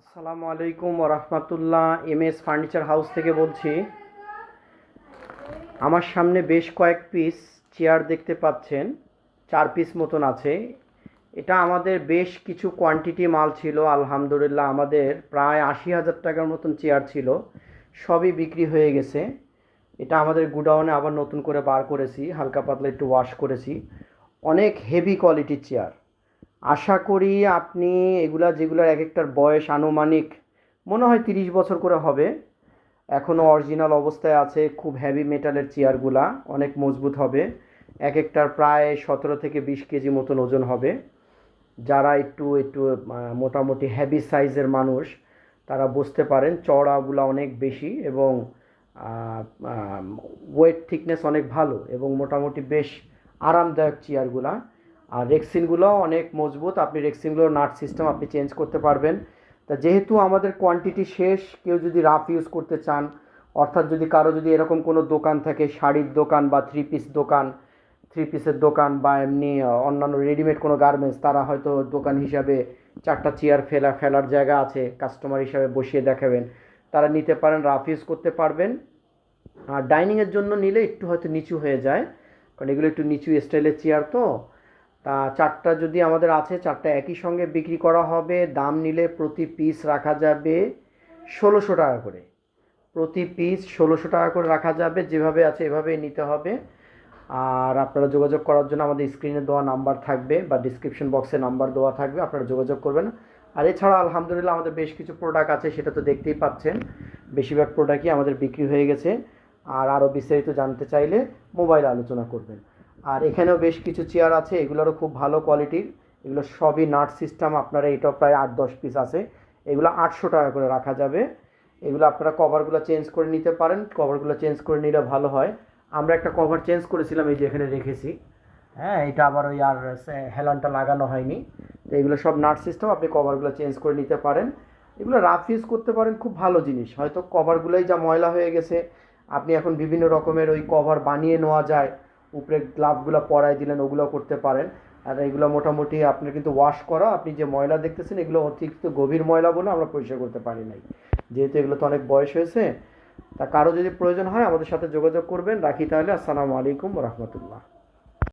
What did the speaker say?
আসসালামু আলাইকুম Rahmatullah M S furniture house থেকে বলছি। আমার সামনে বেশ কয়েক পিস চেয়ার দেখতে পাচ্ছেন, চার পিস মতন আছে। এটা আমাদের বেশ কিছু কোয়ান্টিটি মাল ছিল, আলহামদুলিল্লাহ আমাদের প্রায় আশি হাজার টাকার মতন চেয়ার ছিল, সবই বিক্রি হয়ে গেছে। এটা আমাদের গুডাউনে আবার নতুন করে বার করেছি, হালকা পাতলা একটু ওয়াশ করেছি। অনেক হেভি কোয়ালিটির চেয়ার আশা করি আপনি এগুলা যেগুলোর এক একটার বয়স আনুমানিক, মনে হয় তিরিশ বছর করে হবে এখনও অরিজিনাল অবস্থায় আছে খুব হেভি মেটালের চেয়ারগুলা, অনেক মজবুত হবে, এক একটার প্রায় সতেরো থেকে বিশ কেজি মতন ওজন হবে। যারা একটু একটু মোটামুটি হেভি সাইজের মানুষ, তারা বুঝতে পারেন চওড়াগুলো অনেক বেশি এবং ওয়েট থিকনেস অনেক ভালো এবং মোটামুটি বেশ আরামদায়ক চেয়ারগুলা। আর রেক্সিনগুলো অনেক মজবুত। আপনি রেক্সিনগুলোর নাট সিস্টেম আপনি চেঞ্জ করতে পারবেন। তা যেহেতু আমাদের কোয়ান্টিটি শেষ, কেউ যদি রাফ ইউজ করতে চান, অর্থাৎ যদি কারও যদি এরকম কোনো দোকান থাকে, শাড়ির দোকান বা থ্রি পিস দোকান থ্রি পিসের দোকান বা এমনি অন্যান্য রেডিমেড কোনো গার্মেন্টস তারা হয়তো দোকান হিসাবে চারটা চেয়ার ফেলা, ফেলার জায়গা আছে কাস্টমার হিসাবে বসিয়ে দেখাবেন। তারা নিতে পারেন রাফ ইউজ করতে পারবেন। আর ডাইনিংয়ের জন্য নিলে একটু হয়তো নিচু হয়ে যায়, কারণ এগুলো একটু নিচু স্টাইলের চেয়ার তো। তা চারটা যদি আমাদের আছে, চারটা একই সঙ্গে বিক্রি করা হবে। দাম নিলে প্রতি পিস রাখা যাবে ষোলোশো টাকা করে। প্রতি পিস ষোলোশো টাকা করে রাখা যাবে, যেভাবে আছে এভাবেই নিতে হবে। আর আপনারা যোগাযোগ করার জন্য আমাদের স্ক্রিনে দেওয়া নাম্বার থাকবে বা ডিসক্রিপশন বক্সে নাম্বার দেওয়া থাকবে, আপনারা যোগাযোগ করবেন। আর এছাড়া আলহামদুলিল্লাহ আমাদের বেশ কিছু প্রোডাক্ট আছে, সেটা তো দেখতেই পাচ্ছেন। বেশিরভাগ প্রোডাক্টই আমাদের বিক্রি হয়ে গেছে। আর আরও বিস্তারিত জানতে চাইলে মোবাইল আলোচনা করবেন। আর এখানেও বেশ কিছু চেয়ার আছে, এগুলোরও খুব ভালো কোয়ালিটির এগুলো সবই নাট সিস্টেম আপনারা এটাও প্রায় আট দশ পিস আছে। এগুলো আটশো টাকা করে রাখা যাবে। এগুলো আপনারা কভারগুলো চেঞ্জ করে নিতে পারেন কভারগুলো চেঞ্জ করে নিলে ভালো হয়। আমরা একটা কভার চেঞ্জ করেছিলাম, এই যে এখানে রেখেছি। হ্যাঁ এটা আবার ওই আর হেলানটা লাগানো হয়নি। তো এগুলো সব নাট সিস্টেম আপনি কভারগুলো চেঞ্জ করে নিতে পারেন। এগুলো রাফ ইউজ করতে পারেন, খুব ভালো জিনিস। হয়তো কভারগুলোই যা ময়লা হয়ে গেছে, আপনি এখন বিভিন্ন রকমের ওই কভার বানিয়ে নেওয়া যায়। উপরে গ্লাভগুলো পরাই দিলেন ওগুলো করতে পারেন। আর এগুলো মোটামুটি আপনার কিন্তু ওয়াশ করা, আপনি যে ময়লা দেখতেছেন, এগুলো অতিরিক্ত গভীর ময়লা বলে আমরা পরিষ্কার করতে পারি নাই। যেহেতু এগুলো তো অনেক বয়স হয়েছে, তা কারও যদি প্রয়োজন হয় আমাদের সাথে যোগাযোগ করবেন। রাখি তাহলে, আসসালামু আলাইকুম রহমতুল্লাহ।